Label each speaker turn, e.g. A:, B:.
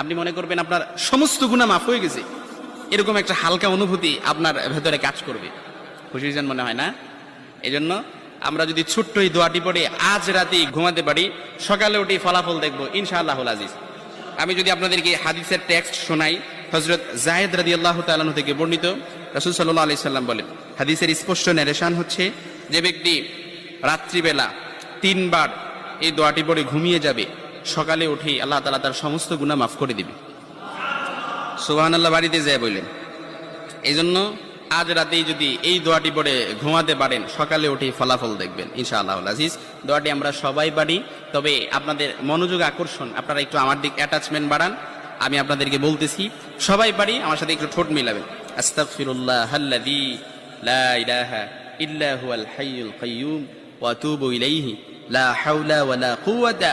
A: আপনি মনে করবেন আপনার সমস্ত গুণা মাফ হয়ে গেছে। এরকম একটা হালকা অনুভূতি আপনার ভেতরে কাজ করবে। খুশি হয়েছেন মনে হয় না? এই জন্য আমরা যদি ছোট্ট এই দোয়াটি পড়ে, আজ রাতেই ঘুমাতে পারি, সকালে উঠে ফলাফল দেখব, ইনশাআল্লাহ আজিজ। আমি যদি আপনাদেরকে হাদিসের টেক্সট শোনাই হজরত জাহেদ রাদি আল্লাহ তালাহ থেকে বর্ণিত, রসুল সাল্লাহ আলি সাল্লাম বলেন, হাদিসের স্পষ্ট ন্যারেশন হচ্ছে, যে ব্যক্তি রাত্রিবেলা তিনবার এই দোয়াটি পড়ে ঘুমিয়ে যাবে সকালে উঠে আল্লাহ তালা তার সমস্ত গুণা মাফ করে দিবে। সুবাহান আল্লাহ বাড়িতে যায় বললেন। এই জন্য আজ রাতেই যদি এই দোয়াটি পড়ে ঘুমাতে পারেন, সকালে উঠে ফলাফল দেখবেন ইনশাআল্লাহ আজিজ। দোয়াটি আমরা সবাই পারি, তবে আপনাদের মনোযোগ আকর্ষণ, আপনারা একটু আমার দিক অ্যাটাচমেন্ট বাড়ান, আমি আপনাদেরকে বলতেছি, সবাই পারি, আমার সাথে একটু ঠোঁট মিলাবেন। আস্তাগফিরুল্লাহ লা ইল্লা ওয়া লা কুওয়াতা